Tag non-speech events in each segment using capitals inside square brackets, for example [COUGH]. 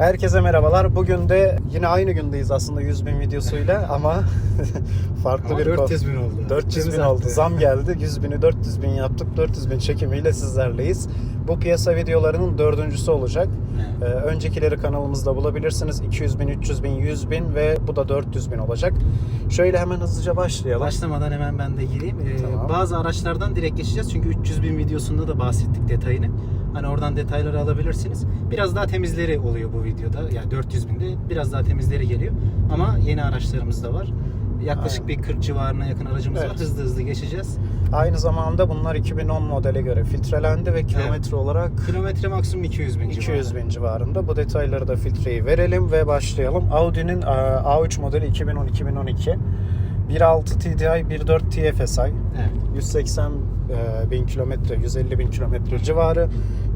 Herkese merhabalar. Bugün de yine aynı gündeyiz aslında 100 bin videosuyla [LAUGHS] ama [LAUGHS] farklı Ama bir 400 bin oldu. 400 bin oldu. Zam geldi. 100 bini 400 bin yaptık. 400 bin çekimiyle sizlerleyiz. Bu piyasa videolarının dördüncüsü olacak. Ee, öncekileri kanalımızda bulabilirsiniz. 200 bin, 300 bin, 100 bin ve bu da 400 bin olacak. Şöyle hemen hızlıca başlayalım. Başlamadan hemen ben de gireyim. Ee, Tamam. Bazı araçlardan direkt geçeceğiz. Çünkü 300 bin videosunda da bahsettik detayını. Hani oradan detayları alabilirsiniz. Biraz daha temizleri oluyor bu videoda. Yani 400 binde biraz daha temizleri geliyor. Ama yeni araçlarımız da var. Yaklaşık Aynen. bir 40 civarına yakın aracımız Evet. var. Hızlı hızlı geçeceğiz. Aynı zamanda bunlar 2010 modele göre filtrelendi ve kilometre olarak Kilometre maksimum 200 bin 200 civarı. bin civarında. Bu detayları da filtreyi verelim ve başlayalım. Audi'nin e, A3 modeli 2010-2012. 1.6 TDI, 1.4 TFSI. Evet. 180 e, bin kilometre, 150 bin kilometre civarı.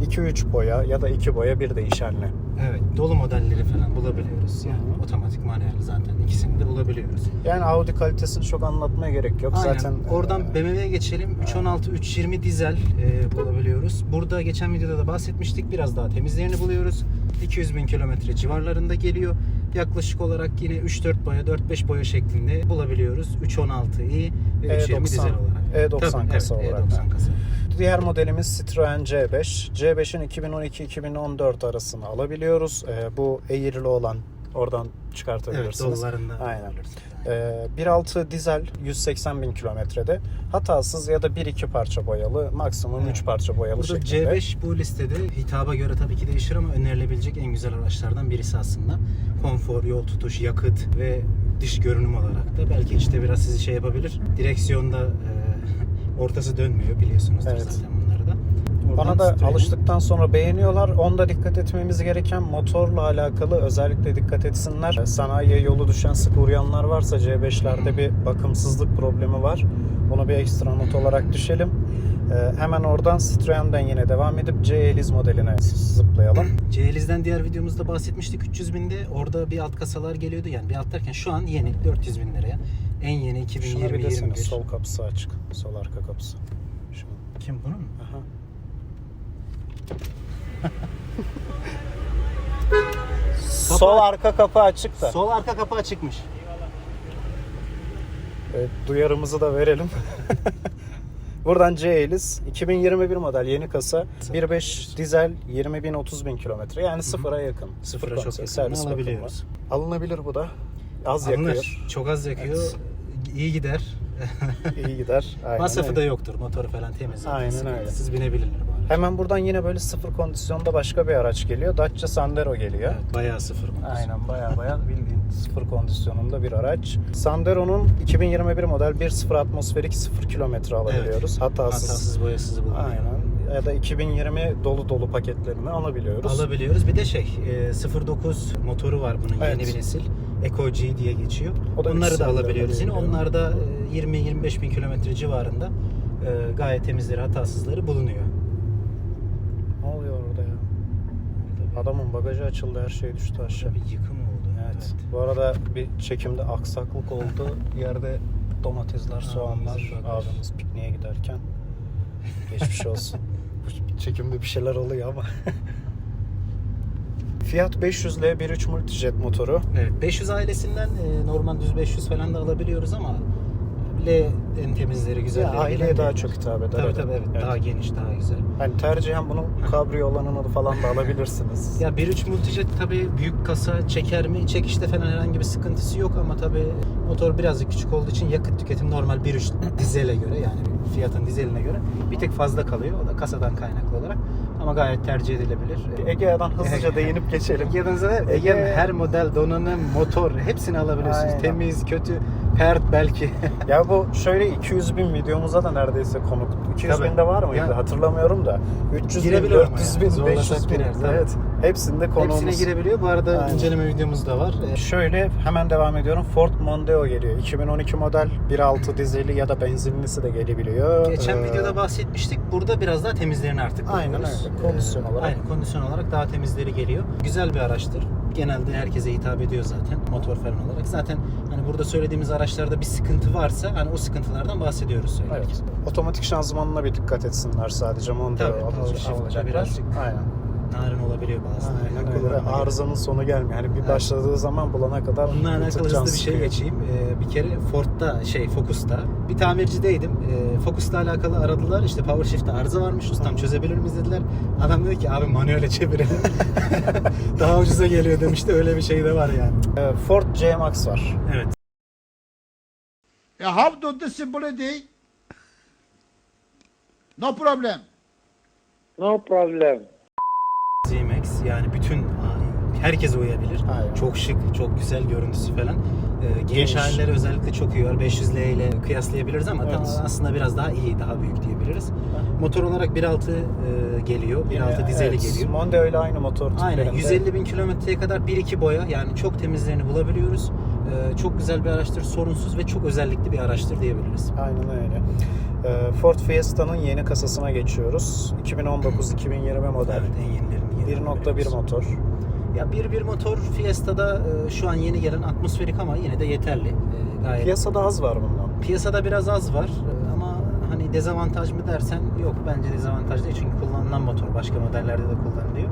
2-3 boya ya da 2 boya bir değişenli. Evet. Dolu modelleri falan bulabiliyoruz. Yani Hı hı. otomatik manuel zaten ikisini de bulabiliyoruz. Yani Audi kalitesini çok anlatmaya gerek yok. Aynen. Zaten Oradan e, BMW'ye geçelim. 316 320 dizel e, bulabiliyoruz. Burada geçen videoda da bahsetmiştik. Biraz daha temizlerini buluyoruz. 200 bin kilometre civarlarında geliyor. Yaklaşık olarak yine 3-4 boya, 4-5 boya şeklinde bulabiliyoruz. 316i ve 320 E90 dizel olarak. E90 Tabii, kasa evet, olarak. E90 kasa. Diğer modelimiz Citroen C5. C5'in 2012-2014 arasını alabiliyoruz. E, bu eğrili olan oradan Evet, çıkartabilirsiniz. dolularında. Aynen. Ee, 1.6 dizel 180 bin kilometrede hatasız ya da 1-2 parça boyalı maksimum Evet. 3 parça boyalı Burada şeklinde. C5 bu listede hitaba göre tabii ki değişir ama önerilebilecek en güzel araçlardan birisi aslında. Konfor, yol tutuş, yakıt ve dış görünüm olarak da belki işte biraz sizi şey yapabilir. Direksiyonda e, ortası dönmüyor biliyorsunuzdur Evet. zaten bunları da. Oradan Bana da Citroen'in- alıştıktan sonra beğeniyorlar. Onda dikkat etmemiz gereken motorla alakalı özellikle dikkat etsinler. Sanayiye yolu düşen sık uğrayanlar varsa C5'lerde bir bakımsızlık problemi var. Bunu bir ekstra not olarak düşelim. Ee, hemen oradan Citroen'den yine devam edip C-Eliz modeline zıplayalım. C-Eliz'den diğer videomuzda bahsetmiştik 300 binde. Orada bir alt kasalar geliyordu. Yani bir alt derken şu an yeni 400 bin liraya. En yeni Şuna bir desene 2021. sol kapısı açık. Sol arka kapısı. Şunu. Kim bunun mu? Aha. [LAUGHS] Sol arka kapı açık da. Sol arka kapağı çıkmış. Evet, duyarımızı da verelim. [LAUGHS] Buradan C-Eliz 2021 model yeni kasa 1.5 dizel 20 bin 30 bin kilometre yani sıfıra yakın. Sıfıra çok yakın. servis bakımı. Alınabilir bu da. Az Alınır. yakıyor. Çok az yakıyor. Evet. İyi gider. iyi gider. [LAUGHS] Aynen Masrafı öyle. da yoktur. Motoru falan temiz. zaten. Aynen Sıkıntı. öyle. Siz binebilirler bu arada. Hemen buradan yine böyle sıfır kondisyonda başka bir araç geliyor. Dacia Sandero geliyor. Evet, bayağı sıfır motor. Aynen baya baya bildiğin sıfır kondisyonunda bir araç. Sandero'nun 2021 model 1.0 atmosferik 0 kilometre alabiliyoruz. Hatasız. Hatasız boyasız bulunuyor. Aynen. Ya da 2020 dolu dolu paketlerini alabiliyoruz. Alabiliyoruz. Bir de şey e, 09 motoru var bunun Evet. yeni bir nesil. Eco G diye geçiyor. O da Onları da alabiliyoruz yine. Onlar da e, 20-25 bin kilometre civarında e, gayet temizleri, hatasızları bulunuyor. Ne oluyor orada ya? Adamın bagajı açıldı her şey düştü aşağı. Bir yıkım oldu. Evet. Bu arada bir çekimde aksaklık oldu. Yerde domatesler, soğanlar abimiz pikniğe giderken. Geçmiş olsun. [LAUGHS] Bu Çekimde bir şeyler oluyor ama. Fiat 500L 1.3 Multijet motoru. Evet, 500 ailesinden e, normal düz 500 falan da alabiliyoruz ama L en temizleri güzel. Ya, aileye daha çok hitap eder. Tabii tabii evet, daha geniş, daha güzel. Hani tercihen bunun kabrio olanını falan da alabilirsiniz. [LAUGHS] Ya 1.3 Multijet tabii büyük kasa çeker mi? Çekişte falan herhangi bir sıkıntısı yok ama tabii motor birazcık küçük olduğu için yakıt tüketimi normal 1.3 [CLEARS THROAT] dizele göre yani fiyatın dizeline göre bir tek fazla kalıyor. O da kasadan kaynaklı olarak. Ama gayet tercih edilebilir. Egea'dan hızlıca değinip geçelim. Ege'den zaten Ege- Ege'nin her model donanım, motor hepsini alabiliyorsunuz. Aynen. Temiz, kötü, pert belki. [LAUGHS] Ya bu şöyle 200 bin videomuza da neredeyse konuk. 200 Tabii. bin de var mıydı? Ya- Hatırlamıyorum da. 300 bin, Girebiliyor ama 400 yani. bin, Zorlasak 500 bin. Evet. Hepsinde konuğumuz. Hepsine girebiliyor. Bu arada Aynen. inceleme videomuz da var. Ee, Şöyle hemen devam ediyorum. Ford Mondeo geliyor. 2012 model 1.6 dizeli ya da benzinlisi de gelebiliyor. Geçen Ee, videoda bahsetmiştik. Burada biraz daha temizlerini artık Aynen öyle. Kondisyon Ee, olarak. Aynen kondisyon olarak daha temizleri geliyor. Güzel bir araçtır. Genelde herkese hitap ediyor zaten motor falan olarak. Zaten hani burada söylediğimiz araçlarda bir sıkıntı varsa hani o sıkıntılardan bahsediyoruz söylerken. Evet. Otomatik şanzımanına bir dikkat etsinler sadece Mondeo Tabii, alacak- alacaklar. birazcık Aynen. Narin olabiliyor bazıları. Aynen öyle. Arızanın sonu gelmiyor. Yani bir Evet. başladığı zaman bulana kadar tık alakalı hızlı bir şey geçeyim. Ee, bir kere Ford'da şey Focus'ta bir tamircideydim. Ee, Focus'la alakalı aradılar. İşte Power Shift'te arıza varmış. Ustam çözebilir miyiz dediler. Adam dedi ki abi manuele çevirelim. [LAUGHS] Daha ucuza geliyor demişti. Öyle bir şey de var yani. Ee, Ford C-Max var. Evet. Yeah, how to disability? No problem. No problem. Yani bütün herkese uyabilir. Aynen. Çok şık, çok güzel görüntüsü falan. Ee, geniş halleri özellikle çok iyi var. 500L ile kıyaslayabiliriz ama Evet. tam aslında biraz daha iyi, daha büyük diyebiliriz. Motor olarak 1.6 e, geliyor. 1.6 dizeli Evet, geliyor. Mondeo ile aynı motor Aynen tiplerinde. 150 bin kilometreye kadar 1-2 boya yani çok temizlerini bulabiliyoruz. Ee, çok güzel bir araçtır, sorunsuz ve çok özellikli bir araçtır diyebiliriz. Aynen öyle. Ee, Ford Fiesta'nın yeni kasasına geçiyoruz. [CLEARS THROAT] 2019-2020 model. Evet en yenilerini yeni 1.1 veriyoruz. motor. Ya 1.1 motor Fiesta'da e, şu an yeni gelen atmosferik ama yine de yeterli. E, gayet Piyasada az var bundan. Piyasada biraz az var e, ama hani dezavantaj mı dersen yok bence dezavantaj değil çünkü kullanılan motor başka modellerde de kullanılıyor.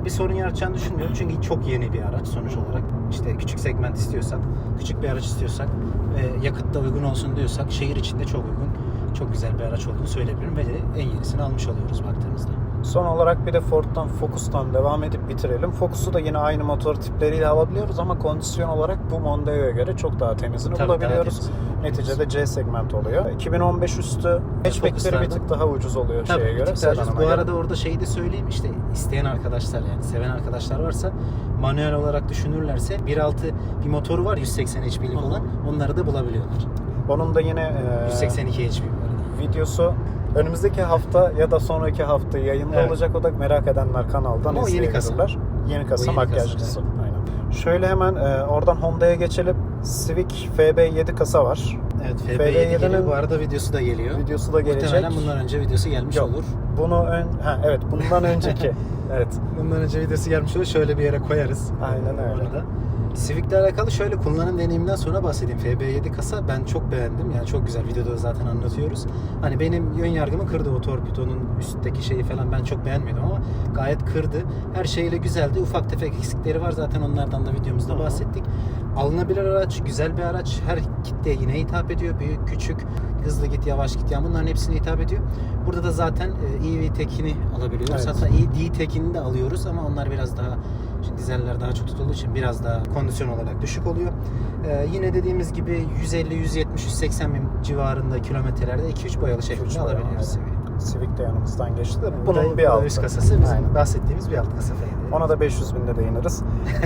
E, Bir sorun yaratacağını düşünmüyorum çünkü çok yeni bir araç sonuç olarak. İşte küçük segment istiyorsak, küçük bir araç istiyorsak ve yakıt da uygun olsun diyorsak şehir içinde çok uygun, çok güzel bir araç olduğunu söyleyebilirim ve de en yenisini almış oluyoruz baktığımızda. Son olarak bir de Ford'dan Focus'tan devam edip bitirelim. Focus'u da yine aynı motor tipleriyle alabiliyoruz ama kondisyon olarak bu Mondeo'ya göre çok daha temizini Tabii, daha bulabiliyoruz. temiz. Neticede C segment oluyor. 2015 üstü hatchback'leri bir tık daha ucuz oluyor Tabii şeye göre. daha ucuz. Bu göre. arada orada şeyi de söyleyeyim işte isteyen arkadaşlar yani seven arkadaşlar varsa manuel olarak düşünürlerse 1.6 bir motoru var 180 HP'lik olan onları da bulabiliyorlar. Onun da yine e, 182 HP videosu önümüzdeki hafta ya da sonraki hafta yayında Evet. olacak. O da merak edenler kanaldan Ama yeni izleyebilirler. Yeni kasa, Aynen. Şöyle hemen e, oradan Honda'ya geçelim. Civic FB7 kasa var. Evet FB7 FB7'nin geliyor. Bu arada videosu da geliyor. Videosu da gelecek. Muhtemelen bundan önce videosu gelmiş Yok. olur. Bunu ön ha evet bundan [LAUGHS] önceki. evet. Bundan önce videosu gelmiş olur. Şöyle bir yere koyarız. Aynen öyle. Orada. Civic'le alakalı şöyle kullanım deneyimden sonra bahsedeyim. FB7 kasa ben çok beğendim. Yani çok güzel. Videoda da zaten anlatıyoruz. Hani benim yön yargımı kırdı o torpidonun üstteki şeyi falan ben çok beğenmiyordum ama gayet kırdı. Her şeyle güzeldi. Ufak tefek eksikleri var zaten onlardan da videomuzda bahsettik. Alınabilir araç, güzel bir araç. Her kitleye yine hitap ediyor. Büyük, küçük, hızlı git, yavaş git. Yani bunların hepsine hitap ediyor. Burada da zaten e, EV tekini alabiliyoruz. Evet. Hatta ED tekini de alıyoruz ama onlar biraz daha Şimdi dizeller daha çok tutulduğu için biraz daha kondisyon olarak düşük oluyor. Ee, yine dediğimiz gibi 150, 170, 180 bin civarında kilometrelerde 2-3 boyalı şeklinde alabiliyoruz. Civic de yanımızdan geçti de Bu bunun da- bir altı. üst kasası bizim Aynen. bahsettiğimiz bir alt kasa falan. Ona da 500 binde değiniriz.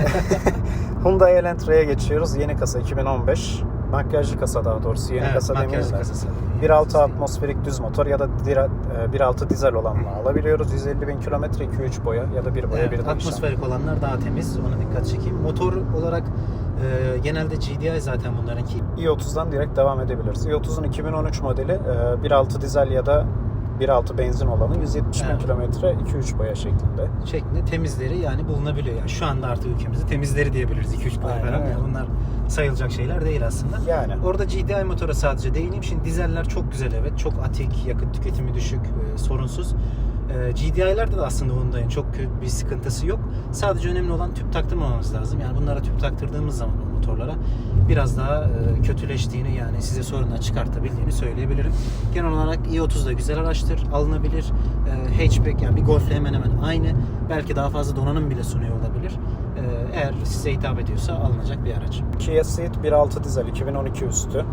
[LAUGHS] [LAUGHS] Hyundai Elantra'ya geçiyoruz. Yeni kasa 2015. Makyajlı kasa daha doğrusu. Yeni Evet, kasa makyajlı demeyelim de. kasası. 1.6 atmosferik düz motor ya da dira- e, 1.6 dizel olanla alabiliyoruz. 150 bin kilometre 2-3 boya ya da bir boya Evet, bir de işlem. atmosferik olanlar daha temiz. Ona dikkat çekeyim. Motor olarak e, genelde GDI zaten bunlarınki i30'dan direkt devam edebiliriz. i30'un 2013 modeli e, 1.6 dizel ya da 1.6 benzin olanı 170 bin Evet. kilometre 2-3 boya şeklinde. şeklinde temizleri yani bulunabiliyor. Yani şu anda artık ülkemizde temizleri diyebiliriz. 2-3 boya falan. Yani bunlar sayılacak şeyler değil aslında. Yani. Orada GDI motora sadece değineyim. Şimdi dizeller çok güzel evet. Çok atik, yakıt tüketimi düşük, e, sorunsuz. E, GDI'lerde de aslında Hyundai'nin çok bir sıkıntısı yok. Sadece önemli olan tüp taktırmamamız lazım. Yani bunlara tüp taktırdığımız zaman motorlara biraz daha e, kötüleştiğini yani size sorunlar çıkartabildiğini söyleyebilirim. Genel olarak i30 da güzel araçtır. Alınabilir. E, hatchback yani bir Golf'le hemen hemen aynı. Belki daha fazla donanım bile sunuyor olabilir. E, eğer size hitap ediyorsa alınacak bir araç. Kia Ceed 1.6 dizel 2012 üstü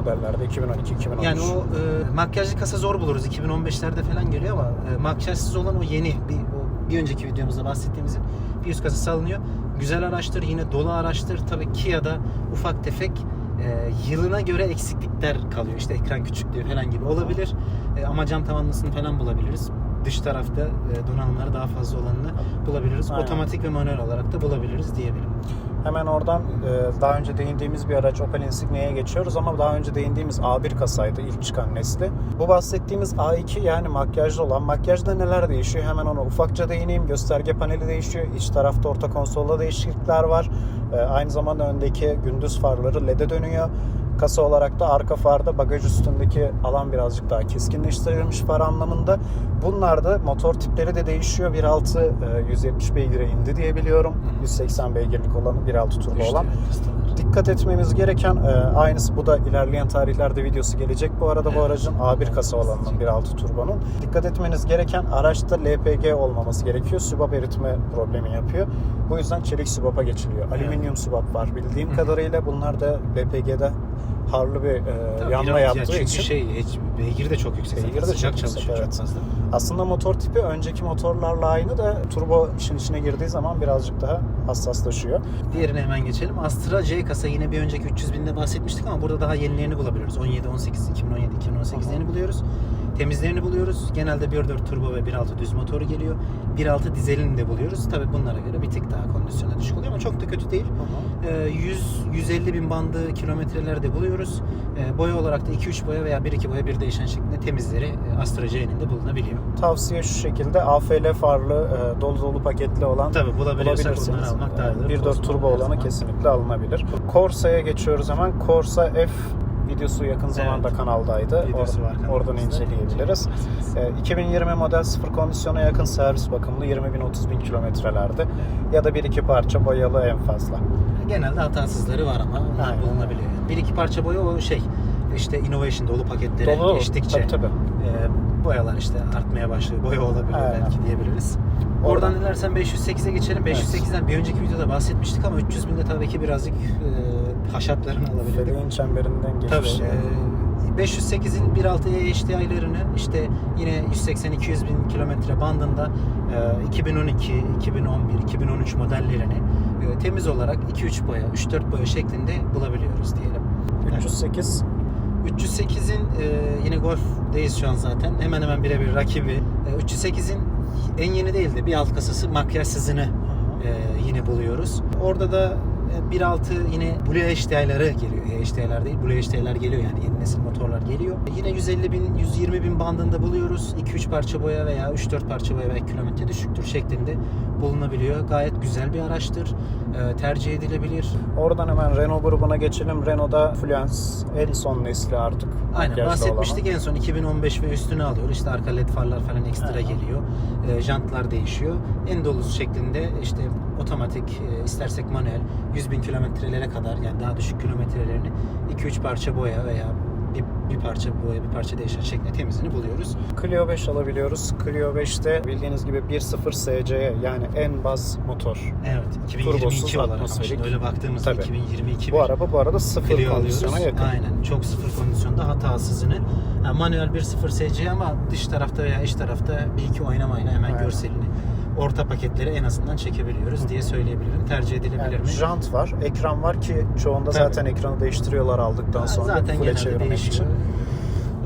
modellerde 2012-2013. Yani o e, makyajlı kasa zor buluruz. 2015'lerde falan geliyor ama e, makyajsız olan o yeni bir o bir önceki videomuzda bahsettiğimizin bir üst kasası alınıyor. Güzel araçtır, yine dolu araçtır. Tabii Kia'da ufak tefek e, yılına göre eksiklikler kalıyor. İşte ekran küçüklüğü falan gibi olabilir. E, ama cam tavanlısını falan bulabiliriz. Dış tarafta e, donanımları daha fazla olanını bulabiliriz. Aynen. Otomatik ve manuel olarak da bulabiliriz diyebilirim. Hemen oradan e, daha önce değindiğimiz bir araç Opel Insignia'ya geçiyoruz ama daha önce değindiğimiz A1 kasaydı ilk çıkan nesli. Bu bahsettiğimiz A2 yani makyajlı olan makyajda neler değişiyor hemen ona ufakça değineyim. Gösterge paneli değişiyor. İç tarafta orta konsolda değişiklikler var. E, aynı zamanda öndeki gündüz farları LED'e dönüyor. Kasa olarak da arka farda bagaj üstündeki alan birazcık daha keskinleştirilmiş far anlamında. Bunlar da motor tipleri de değişiyor. 1.6 e, 170 beygire indi diye biliyorum. 180 beygirlik olan 1.6 turbo olan. Dikkat etmemiz gereken e, aynısı bu da ilerleyen tarihlerde videosu gelecek. Bu arada bu aracın A1 kasa olanının 1.6 turbonun. Dikkat etmeniz gereken araçta LPG olmaması gerekiyor. Sübap eritme problemi yapıyor. Bu yüzden çelik sübapa geçiliyor. Alüminyum sübap var bildiğim kadarıyla. Bunlar da LPG'de harlı bir e, Tabii yanma biraz- ya yaptığı çünkü için. şey hiç, beygir de çok yüksek. Beygir zaten. de çok sıcak yüksek, çalışıyor evet. çok fazla. Aslında motor tipi önceki motorlarla aynı da turbo işin içine girdiği zaman birazcık daha hassaslaşıyor. Diğerine hemen geçelim. Astra C kasa yine bir önceki 300 binde bahsetmiştik ama burada daha yenilerini bulabiliyoruz. 17, 18, 2017, 2018'lerini buluyoruz. Temizlerini buluyoruz. Genelde 1.4 turbo ve 1.6 düz motoru geliyor. 1.6 dizelini de buluyoruz. Tabi bunlara göre bir tık daha kondisyona düşük oluyor ama çok da kötü değil. Ee, 100 150 bin bandı kilometrelerde buluyoruz. Ee, boya olarak da 2-3 boya veya 1-2 boya bir değişen şeklinde temizleri e, Astra C'nin de bulunabiliyor. Tavsiye şu şekilde AFL farlı e, dolu dolu paketli olan Tabi bulabiliyorsak bulabilirsiniz. almak daha iyidir. 1.4 Toz turbo falan her olanı kesinlikle alınabilir. Corsa'ya geçiyoruz hemen. Corsa F videosu yakın zamanda Evet. kanaldaydı. Videosu Or- var kanalımızda. Oradan inceleyebiliriz. E, 2020 model sıfır kondisyona yakın servis bakımlı 20 bin 30 bin kilometrelerde ya da bir iki parça boyalı en fazla. Genelde hatasızları var ama onlar Aynen. bulunabiliyor. Bir iki parça boya o şey işte innovation dolu paketlere Dolu geçtikçe Tabii, tabii. e, boyalar işte artmaya başlıyor. Boya olabiliyor Aynen. belki diyebiliriz. Oradan- dilersen 508'e geçelim. 508'den bir önceki videoda bahsetmiştik ama 300 binde tabii ki birazcık e, haşatlarını alabiliyor. Feleğin çemberinden Tabii. geçmiş. e, 508'in 1.6 HDI'larını işte yine 180-200 bin kilometre bandında e, 2012, 2011, 2013 modellerini e, temiz olarak 2-3 boya, 3-4 boya şeklinde bulabiliyoruz diyelim. 308 308'in e, yine Golf'deyiz şu an zaten. Hemen hemen birebir rakibi. E, 308'in en yeni değil de bir alt kasası makyajsızını e, yine buluyoruz. Orada da e, 1.6 yine Blue HDI'ları geliyor. E, HDI'lar değil Blue HDI'lar geliyor yani yeni nesil motorlar geliyor. Yine 150 bin 120 bin bandında buluyoruz. 2-3 parça boya veya 3-4 parça boya veya kilometre düşüktür şeklinde bulunabiliyor. Gayet güzel bir araçtır. E, tercih edilebilir. Oradan hemen Renault grubuna geçelim. Renault'da Fluence en son nesli artık. Aynen bahsetmiştik olanı. en son 2015 ve üstünü alıyor. İşte arka led farlar falan ekstra geliyor. E, jantlar değişiyor. En dolusu şeklinde işte otomatik e, istersek manuel 100 bin kilometrelere kadar yani daha düşük kilometrelerini 2-3 parça boya veya bir, bir parça boya bir parça değişen şeklinde temizini buluyoruz. Clio 5 alabiliyoruz. Clio 5'te bildiğiniz gibi 1.0 SC yani en baz motor. Evet 2022 Turbosuz olarak atmosferik. öyle baktığımızda Tabii. 2022 Bu araba bu arada sıfır Clio kondisyona alıyoruz. yakın. Aynen. Çok sıfır kondisyonda hatasızını. Yani manuel 1.0 SC ama dış tarafta veya iç tarafta bir iki oynamayla hemen Aynen. görselini orta paketleri en azından çekebiliyoruz diye söyleyebilirim. Tercih edilebilir Yani mi? jant var, ekran var ki çoğunda Tabii. zaten ekranı değiştiriyorlar aldıktan sonra Zaten genelde değişiyor. için.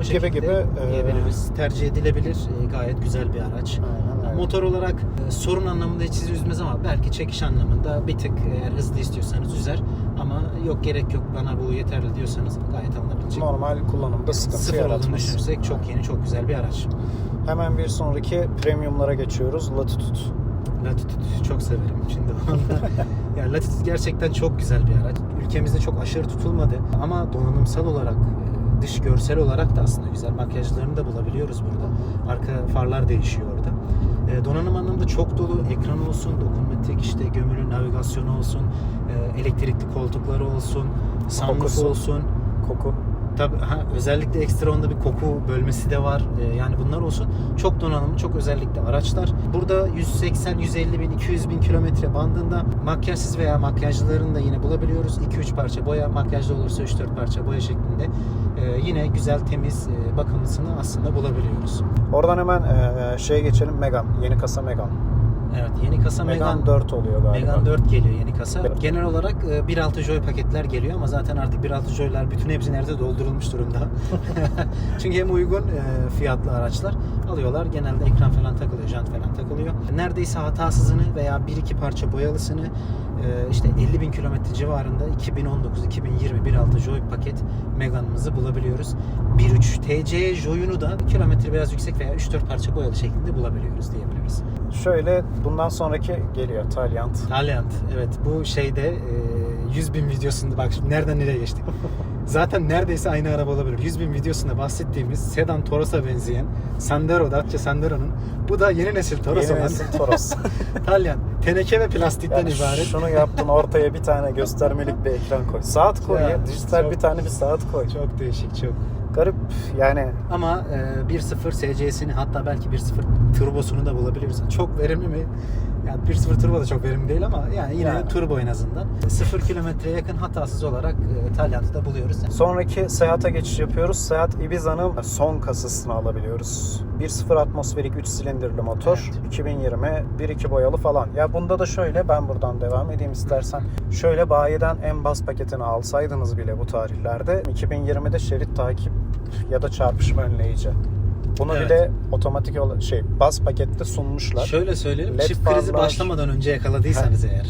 O Gibi gibi, e, diyebiliriz. Tercih edilebilir. E, Gayet güzel bir araç. Aynen öyle. Motor olarak e, sorun anlamında hiç sizi üzmez ama belki çekiş anlamında bir tık eğer hızlı istiyorsanız üzer ama yok gerek yok bana bu yeterli diyorsanız gayet alınabilecek. Normal kullanımda sıkıntı Sıfır olduğunu yaratmaz. düşünürsek çok yeni çok güzel bir araç. Hemen bir sonraki premiumlara geçiyoruz. Latitude. Latitude çok severim şimdi [LAUGHS] yani Latitude gerçekten çok güzel bir araç. Ülkemizde çok aşırı tutulmadı ama donanımsal olarak e, dış görsel olarak da aslında güzel makyajlarını da bulabiliyoruz burada. Arka farlar değişiyor orada. E, Donanım anlamında çok dolu. Ekran olsun, dokunmatik işte gömülü navigasyonu olsun, e, elektrikli koltukları olsun, sunroof olsun. Koku. Tabii ha, özellikle ekstra onda bir koku bölmesi de var. Ee, yani bunlar olsun. Çok donanımlı, çok özellikle araçlar. Burada 180, 150 bin, 200 bin kilometre bandında makyajsız veya makyajlılarını da yine bulabiliyoruz. 2-3 parça boya, makyajlı olursa 3-4 parça boya şeklinde. Ee, yine güzel, temiz, e, bakımlısını aslında bulabiliyoruz. Oradan hemen e, şeye geçelim. Megan. Yeni kasa Megan. Evet, yeni kasa Megan, Megan 4 oluyor galiba. Megane 4 geliyor yeni kasa. Genel olarak e, 1.6 Joy paketler geliyor ama zaten artık 1.6 Joy'lar bütün hepsi nerede doldurulmuş durumda. [LAUGHS] Çünkü hem uygun e, fiyatlı araçlar alıyorlar. Genelde ekran falan takılıyor, jant falan takılıyor. Neredeyse hatasızını veya bir iki parça boyalısını e, işte 50 bin kilometre civarında 2019-2020 1.6 Joy paket Megane'ımızı bulabiliyoruz. 1.3 TC Joy'unu da kilometre biraz yüksek veya 3-4 parça boyalı şeklinde bulabiliyoruz diyebiliriz. Şöyle bundan sonraki geliyor Taliant. Talyant. Evet bu şeyde e, 100 bin videosunda bak şimdi nereden nereye geçtik. [LAUGHS] Zaten neredeyse aynı araba olabilir. 100 bin videosunda bahsettiğimiz sedan Toros'a benzeyen Sandero, Dacia Sandero'nun bu da yeni nesil Toros Yeni olan nesil Toros. [LAUGHS] İtalyan. Teneke ve plastikten Yani ibaret. şunu yaptın ortaya bir tane göstermelik bir ekran koy. Saat koy ya. Ya, Dijital çok- bir tane bir saat koy. Çok değişik, çok. Garip yani Ama e, 1.0 SC'sini hatta belki 1.0 turbosunu da bulabiliriz. Çok verimli mi? Yani 1.0 turbo da çok verimli değil ama yani yine Yani. turbo en azından. 0 kilometreye yakın hatasız olarak e, Tayland'da buluyoruz. Sonraki Seat'a geçiş yapıyoruz. Seat Ibiza'nın son kasasını alabiliyoruz. 1.0 atmosferik 3 silindirli motor. Evet. 2020 1.2 boyalı falan. Ya bunda da şöyle ben buradan devam edeyim istersen. Şöyle bayiden en bas paketini alsaydınız bile bu tarihlerde 2020'de şerit takip ya da çarpışma önleyici. Bunu Evet. bile otomatik ol- şey bas pakette sunmuşlar. Şöyle söyleyelim. LED krizi farlar- başlamadan önce yakaladıysanız eğer.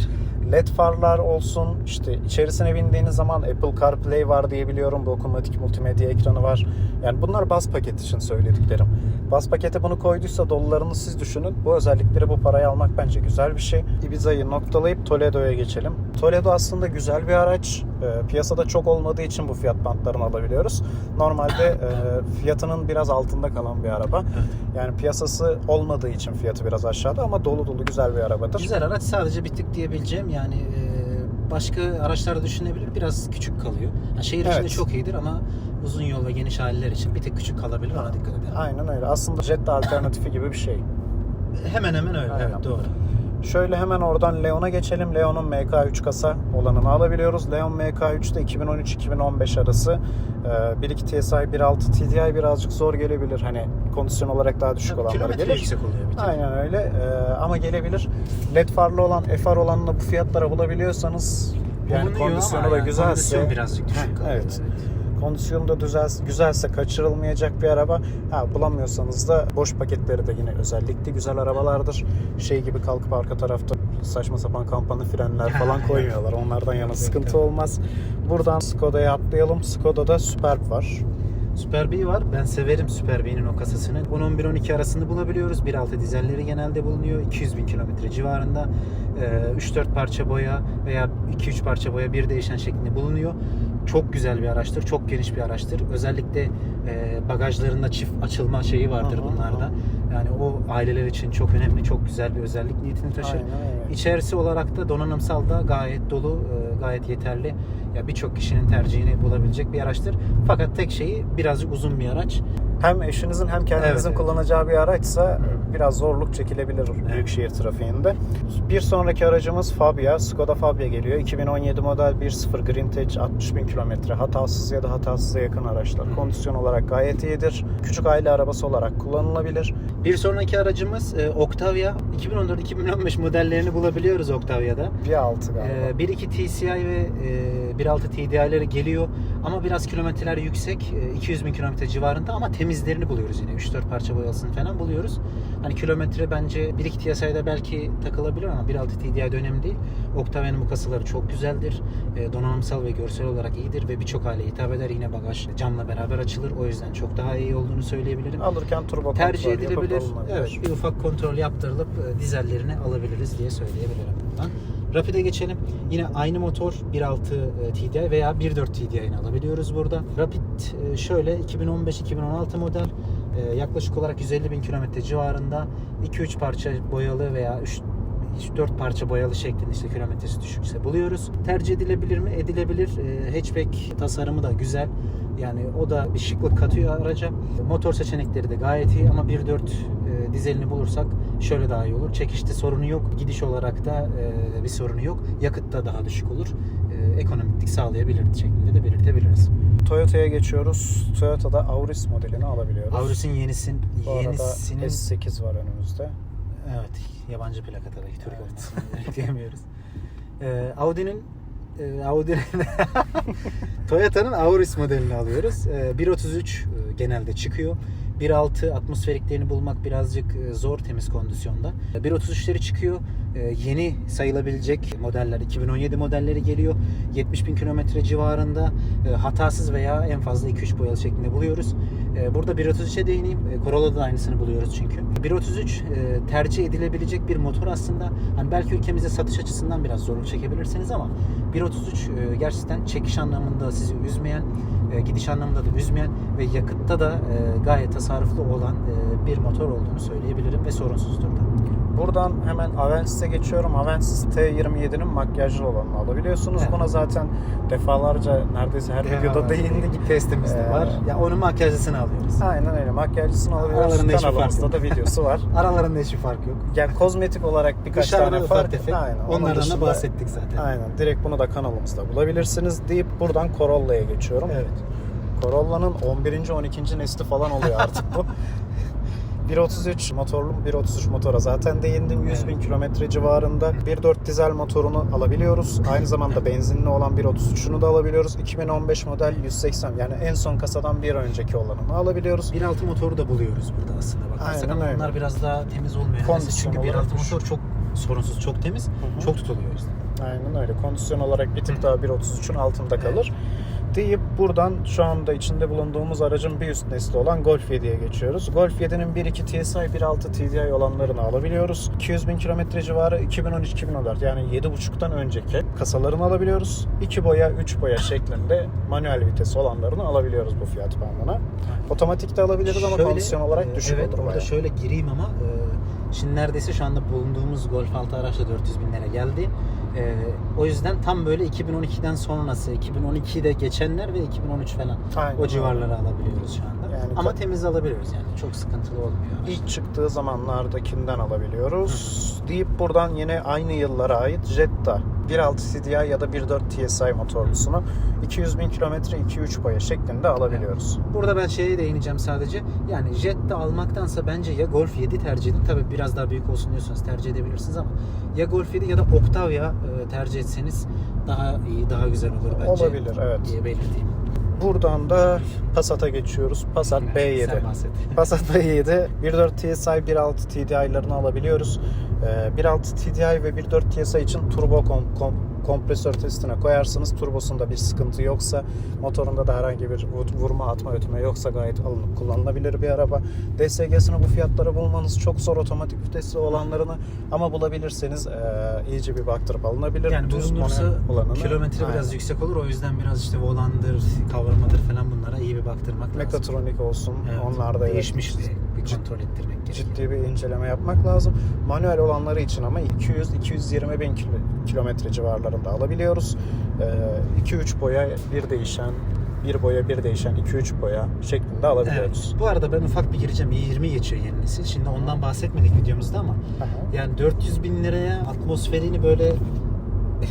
LED farlar olsun işte içerisine bindiğiniz zaman Apple CarPlay var diye biliyorum dokunmatik multimedya ekranı var. Yani bunlar bas paket için söylediklerim. Bas pakete bunu koyduysa dolularını siz düşünün. Bu özellikleri bu paraya almak bence güzel bir şey. Ibiza'yı noktalayıp Toledo'ya geçelim. Toledo aslında güzel bir araç. Ee, piyasada çok olmadığı için bu fiyat bantlarını alabiliyoruz. Normalde e, fiyatının biraz altında kalan bir araba. Yani piyasası olmadığı için fiyatı biraz aşağıda ama dolu dolu güzel bir arabadır. Güzel araç sadece bir tık diyebileceğim yani e, başka araçlarda düşünebilir biraz küçük kalıyor. Yani şehir içinde Evet. çok iyidir ama uzun yol ve geniş aileler için bir tık küçük kalabilir ona dikkat edelim. Aynen öyle. Aslında Jetta alternatifi gibi bir şey. Hemen hemen öyle. Aynen. Evet doğru. Şöyle hemen oradan Leon'a geçelim. Leon'un MK3 kasa olanını alabiliyoruz. Leon MK3'te 2013-2015 arası e, 1.2 TSI 1.6 TDI birazcık zor gelebilir. Hani kondisyon olarak daha düşük Tabii kilometre gelir. yüksek oluyor bir tık. Aynen öyle. E, ama gelebilir. LED farlı olan, FR olanını bu fiyatlara bulabiliyorsanız yani Bulunuyor kondisyonu ama da yani güzelse kondisyon birazcık düşük kalıyor. evet. Kondisyonu da güzel, güzelse kaçırılmayacak bir araba. Ha, bulamıyorsanız da boş paketleri de yine özellikle güzel arabalardır. Şey gibi kalkıp arka tarafta saçma sapan kampalı frenler falan koymuyorlar. Onlardan yana sıkıntı olmaz. Buradan Skoda'ya atlayalım. Skoda'da Superb var. Super B var. Ben severim Super B'nin o kasasını. 10-11-12 arasında bulabiliyoruz. 1.6 dizelleri genelde bulunuyor. 200 bin kilometre civarında. Ee, 3-4 parça boya veya 2-3 parça boya bir değişen şeklinde bulunuyor. Çok güzel bir araçtır. Çok geniş bir araçtır. Özellikle e, bagajlarında çift açılma şeyi vardır hı, bunlarda. hı. Yani o aileler için çok önemli, çok güzel bir özellik niyetini taşır. Aynen öyle. İçerisi olarak da donanımsal da gayet dolu, e, gayet yeterli. Ya birçok kişinin tercihini bulabilecek bir araçtır. Fakat tek şeyi birazcık uzun bir araç. Hem eşinizin hem kendinizin Evet, evet. kullanacağı bir araçsa biraz zorluk çekilebilir büyükşehir trafiğinde. Bir sonraki aracımız Fabia. Skoda Fabia geliyor. 2017 model 1.0 Greentech 60 bin kilometre. Hatasız ya da hatasıza yakın araçlar. Kondisyon olarak gayet iyidir. Küçük aile arabası olarak kullanılabilir. Bir sonraki aracımız e, Octavia. 2014-2015 modellerini bulabiliyoruz Octavia'da. 1.6 galiba. E, 1.2 TCI ve e, 1.6 TDI'leri geliyor ama biraz kilometreler yüksek. E, 200 bin kilometre civarında ama temizlerini buluyoruz yine. 3-4 parça boyalısını falan buluyoruz. Hani kilometre bence 1.2 TSI'de belki takılabilir ama 1.6 TDI'de önemli değil. Octavia'nın bu kasaları çok güzeldir. E, donanımsal ve görsel olarak iyidir ve birçok aileye hitap eder. Yine bagaj camla beraber açılır. O yüzden çok daha iyi olduğunu söyleyebilirim. Alırken turbo tercih edilebilir. Alınabilir. Evet, bir ufak kontrol yaptırılıp e, dizellerini alabiliriz diye söyleyebilirim buradan. Rapid'e geçelim. Yine aynı motor 1.6 e, TDI veya 1.4 TDI'ni alabiliyoruz burada. Rapid e, şöyle 2015-2016 model yaklaşık olarak 150 bin kilometre civarında 2-3 parça boyalı veya 3 4 parça boyalı şeklinde işte kilometresi düşükse buluyoruz. Tercih edilebilir mi? Edilebilir. Hatchback tasarımı da güzel. Yani o da bir şıklık katıyor araca. Motor seçenekleri de gayet iyi ama 1.4 e, dizelini bulursak şöyle daha iyi olur. Çekişte sorunu yok. Gidiş olarak da e, bir sorunu yok. Yakıt da daha düşük olur. E, ekonomiklik sağlayabilir şeklinde de belirtebiliriz. Toyota'ya geçiyoruz. Toyota'da Auris modelini alabiliyoruz. Auris'in yenisin, Bu yenisinin S8 var önümüzde. Evet, yabancı plaka tabii Türk Evet. olmasını bekleyemiyoruz. [LAUGHS] Ee, Audi'nin e, Audi'nin [LAUGHS] Toyota'nın Auris modelini alıyoruz. Ee, 1.33 e, genelde çıkıyor. 1.6 atmosferiklerini bulmak birazcık e, zor temiz kondisyonda. 1.33'leri çıkıyor. Ee, yeni sayılabilecek modeller 2017 modelleri geliyor. 70 bin kilometre civarında e, hatasız veya en fazla 2-3 boyalı şeklinde buluyoruz. Burada 1.33'e değineyim. Corolla'da da aynısını buluyoruz çünkü. 1.33 e, tercih edilebilecek bir motor aslında. Hani belki ülkemizde satış açısından biraz zorluk çekebilirsiniz ama 1.33 e, gerçekten çekiş anlamında sizi üzmeyen, e, gidiş anlamında da üzmeyen ve yakıtta da e, gayet tasarruflu olan bir motor olduğunu söyleyebilirim ve sorunsuzdur da. Buradan hemen Avensis'e geçiyorum. Avensis T27'nin makyajlı olanını alabiliyorsunuz. Evet. Buna zaten defalarca neredeyse her videoda değindik. Testimizde Ee, var. Ya onun makyajlısını alıyoruz. Aynen öyle. Makyajlısını alıyoruz. Aralarında hiçbir fark yok. da videosu var. [LAUGHS] Aralarında hiçbir fark yok. Yani kozmetik olarak birkaç Dışarıda tane fark. tefek. Aynen. Onlardan da dışında- bahsettik zaten. Aynen. Direkt bunu da kanalımızda bulabilirsiniz deyip buradan Corolla'ya geçiyorum. Evet. Corolla'nın 11. 12. nesli falan oluyor artık bu. [LAUGHS] 1.33 motorlu 1.33 motora zaten değindim. 100 bin kilometre civarında 1.4 dizel motorunu alabiliyoruz. Aynı zamanda benzinli olan 1.33'ünü de alabiliyoruz. 2015 model 180 yani en son kasadan bir önceki olanını alabiliyoruz. 1.6 motoru da buluyoruz burada aslında bakarsak Aynen ama öyle. onlar biraz daha temiz olmuyor. Kondisyon Çünkü 1.6 olarak düşük. motor çok sorunsuz, çok temiz, hı. çok tutuluyor. Aynen öyle. Kondisyon olarak bir tık daha 1.33'ün altında kalır. Deyip buradan şu anda içinde bulunduğumuz aracın bir üst nesli olan Golf 7'ye geçiyoruz. Golf 7'nin 1.2 TSI, 1.6 TDI olanlarını alabiliyoruz. 200 bin kilometre civarı 2013-2014 yani 7.5'tan önceki kasalarını alabiliyoruz. 2 boya, 3 boya şeklinde manuel vites olanlarını alabiliyoruz bu fiyat bandına. Otomatik de alabiliriz ama Şöyle, kondisyon olarak e, düşük evet, olur orada bayağı. şöyle gireyim ama e, şimdi neredeyse şu anda bulunduğumuz Golf 6 araç da 400 binlere geldi. E, o yüzden tam böyle 2012'den sonrası, 2012'de geçenler ve 2013 falan Aynen o öyle. civarları alabiliyoruz şu anda. Yani ama ta- temiz alabiliyoruz yani çok sıkıntılı olmuyor. İlk çıktığı zamanlardakinden alabiliyoruz. Deyip buradan yine aynı yıllara ait Jetta 1.6 CDI ya da 1.4 TSI motorlusunu 200 bin kilometre 2-3 boya şeklinde alabiliyoruz. Burada ben şeye değineceğim sadece. Yani Jetta almaktansa bence ya Golf 7 tercih edin. Tabii biraz daha büyük olsun diyorsanız tercih edebilirsiniz ama ya Golf 7 ya da Octavia e, tercih etseniz daha iyi, daha güzel olur bence. Olabilir, evet. Diye belirteyim. Buradan da Passat'a geçiyoruz. Passat B7. Sen bahset. [LAUGHS] Passat B7 1.4 TSI 1.6 TDI'larını alabiliyoruz. Ee, 1.6 TDI ve 1.4 TSI için turbo kom- kom- kompresör testine koyarsınız. Turbosunda bir sıkıntı yoksa, motorunda da herhangi bir vur- vurma, atma, ötme yoksa gayet alınıp kullanılabilir bir araba. DSG'sini bu fiyatlara bulmanız çok zor otomatik vitesli olanlarını ama bulabilirseniz ee, iyice bir baktırıp alınabilir. Yani Düz olanını. kilometre biraz Aynen. yüksek olur. O yüzden biraz işte volandır, kavramadır falan bunlara iyi bir baktırmak lazım. Mekatronik olsun. Evet. Onlar da değişmiş evet, kontrol ettirmek gerekiyor. ciddi bir inceleme yapmak lazım. Manuel olanları için ama 200-220 bin kilo- kilometre civarlarında alabiliyoruz. 2-3 boya bir değişen, bir boya bir değişen, 2-3 boya şeklinde alabiliyoruz. Evet. Bu arada ben ufak bir gireceğim. 20 geçiyor yeni nesil. Şimdi ondan bahsetmedik videomuzda ama Aha. yani 400 bin liraya atmosferini böyle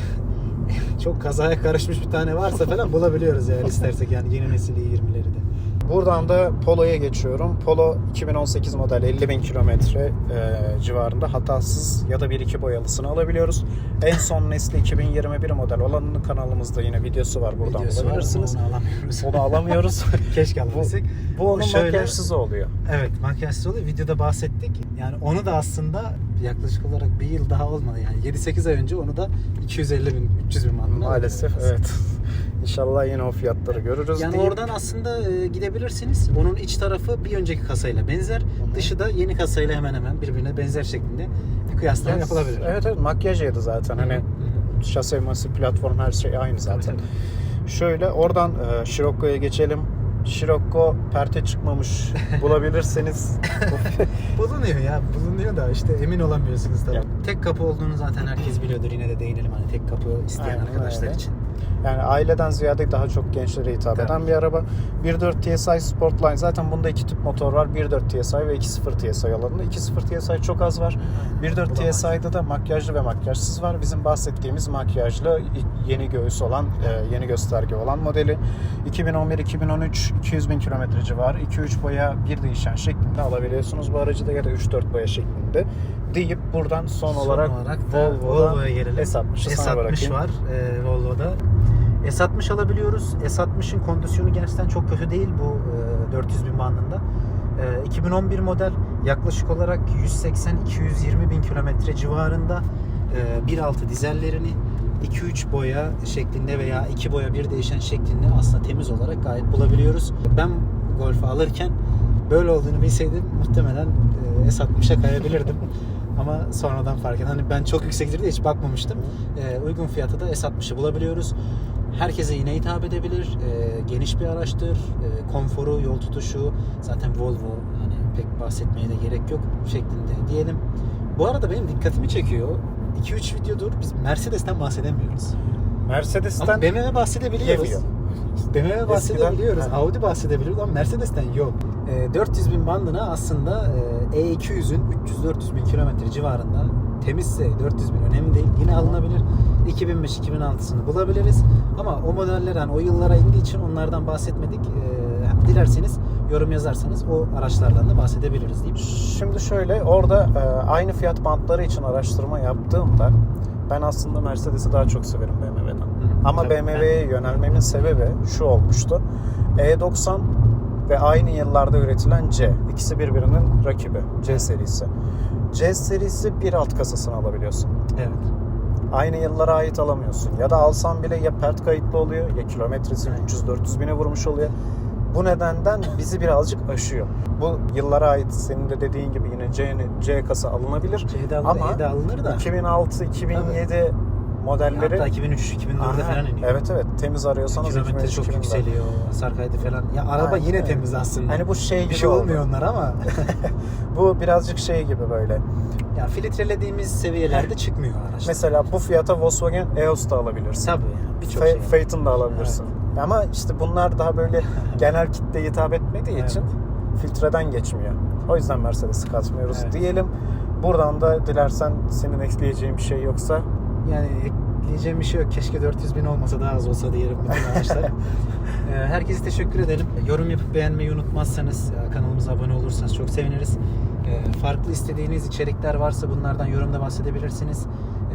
[LAUGHS] çok kazaya karışmış bir tane varsa falan bulabiliyoruz yani [LAUGHS] istersek yani yeni nesil 20'leri de. Buradan da Polo'ya geçiyorum. Polo 2018 model 50 bin kilometre e, civarında hatasız ya da 1-2 boyalısını alabiliyoruz. En son nesli 2021 model olanın kanalımızda yine videosu var. Buradan Videosu var bulabilirsiniz. Onu alamıyoruz. Onu alamıyoruz. [LAUGHS] Keşke bu, alabilsek. bu onun Şöyle- makyajsız oluyor. Evet makyajsız oluyor. Videoda bahsettik. Yani onu da aslında yaklaşık olarak bir yıl daha olmadı yani 7-8 ay önce onu da 250 bin 300 bin bandına Maalesef evet. İnşallah yine o fiyatları görürüz. Yani deyip- oradan aslında e, gidebilirsiniz. Onun iç tarafı bir önceki kasayla benzer. hı. Dışı da yeni kasayla hemen hemen birbirine benzer şekilde bir kıyaslama Evet, yapılabilir. Evet evet makyaj yedi zaten. Hani Hı hı. şase ması platform her şey aynı zaten. Tabii, Şöyle oradan e, Scirocco'ya geçelim. Scirocco perte çıkmamış [LAUGHS] bulabilirseniz. [LAUGHS] Bulunuyor ya bulunuyor da işte emin olamıyorsunuz tabii. Ya. Tek kapı olduğunu zaten herkes [CLEARS THROAT] biliyordur. Yine de değinelim hani tek kapı isteyen Aynen arkadaşlar öyle. için. Yani aileden ziyade daha çok gençlere hitap eden bir araba. 1.4 TSI Sportline zaten bunda iki tip motor var. 1.4 TSI ve 2.0 TSI olanında. 2.0 TSI çok az var. 1.4 Bulamaz. TSI'da da makyajlı ve makyajsız var. Bizim bahsettiğimiz makyajlı yeni göğüs olan, e, yeni gösterge olan modeli. 2011-2013 200 bin kilometre civarı 2-3 boya bir değişen şeklinde alabiliyorsunuz bu aracı da ya da 3-4 boya şeklinde deyip buradan son, Son olarak, olarak Volvo'ya gelelim. S60'ı sana S60 bırakayım. var e, Volvo'da. S60 alabiliyoruz. S60'ın kondisyonu gerçekten çok kötü değil bu e, 400 bin bandında. E, 2011 model yaklaşık olarak 180-220 bin kilometre civarında e, 1.6 dizellerini 2-3 boya şeklinde veya 2 boya bir değişen şeklinde aslında temiz olarak gayet bulabiliyoruz. Ben Golf'ü alırken böyle olduğunu bilseydim muhtemelen e, S60'a kayabilirdim. Ama sonradan fark ettim. Hani ben çok yüksektir diye hiç bakmamıştım. Ee, uygun fiyata da S60'ı bulabiliyoruz. Herkese yine hitap edebilir. Ee, geniş bir araçtır. Ee, konforu, yol tutuşu zaten Volvo hani pek bahsetmeye de gerek yok şeklinde diyelim. Bu arada benim dikkatimi çekiyor. 2-3 videodur biz Mercedes'ten bahsedemiyoruz. Mercedes'ten Ama BMW bahsedebiliyoruz. yemiyor. BMW bahsedebiliyoruz. Eskiden- Audi bahsedebiliyoruz ama Mercedes'ten yok. E, 400 bin bandına aslında e, E200'ün 300-400 bin kilometre civarında temizse 400 bin önemli değil. Yine alınabilir. 2005-2006'sını bulabiliriz. Ama o modeller hani o yıllara indiği için onlardan bahsetmedik. E, dilerseniz yorum yazarsanız o araçlardan da bahsedebiliriz mi? Şimdi şöyle orada e, aynı fiyat bantları için araştırma yaptığımda ben aslında Mercedes'i daha çok severim BMW'den. Ama tabii. BMW'ye yönelmemin sebebi şu olmuştu. E90 ve aynı yıllarda üretilen C. İkisi birbirinin rakibi. C serisi. C serisi bir alt kasasını alabiliyorsun. Evet. Aynı yıllara ait alamıyorsun. Ya da alsan bile ya pert kayıtlı oluyor ya kilometresi Evet. 300-400 bine vurmuş oluyor. Bu nedenden bizi birazcık aşıyor. Bu yıllara ait senin de dediğin gibi yine C, C kasa alınabilir. C'de alınır, Ama E'de alınır da. 2006-2007 modelleri Hatta 2003-2004'de Aha, falan iniyor. Evet evet temiz arıyorsanız Kilometre 2003, çok 2004. yükseliyor. Hasar kaydı falan. Ya araba Aynen yine temiz aslında. Hani bu şey bir gibi şey oldu. olmuyor onlar ama [LAUGHS] Bu birazcık şey gibi böyle. ya filtrelediğimiz seviyelerde çıkmıyor araç. Mesela bu fiyata Volkswagen EOS da alabilirsin. Tabii yani birçok şey. Phaeton da alabilirsin. Ama işte bunlar daha böyle [LAUGHS] genel kitleye hitap etmediği Evet. için filtreden geçmiyor. O yüzden Mercedes'i katmıyoruz Evet. diyelim. Buradan da dilersen senin ekleyeceğin bir şey yoksa Yani ekleyeceğim bir şey yok. Keşke 400 bin olmasa daha az olsa diyelim bütün [LAUGHS] araçlar. Ee, Herkese teşekkür edelim. Yorum yapıp beğenmeyi unutmazsanız, e, kanalımıza abone olursanız çok seviniriz. Ee, Farklı istediğiniz içerikler varsa bunlardan yorumda bahsedebilirsiniz.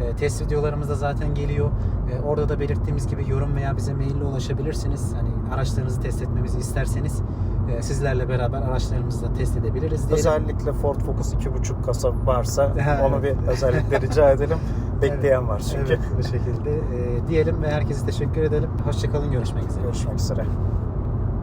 Ee, Test videolarımız da zaten geliyor. Orada da belirttiğimiz gibi yorum veya bize maille ulaşabilirsiniz. Hani araçlarınızı test etmemizi isterseniz e, sizlerle beraber araçlarımızı da test edebiliriz diyelim. özellikle Ford Focus 2.5 kasa varsa [LAUGHS] onu bir özellikle rica [LAUGHS] edelim. Bekleyen Evet, var çünkü. Evet, bu şekilde. Ee, diyelim ve herkese teşekkür edelim. Hoşçakalın, görüşmek üzere. Görüşmek üzere.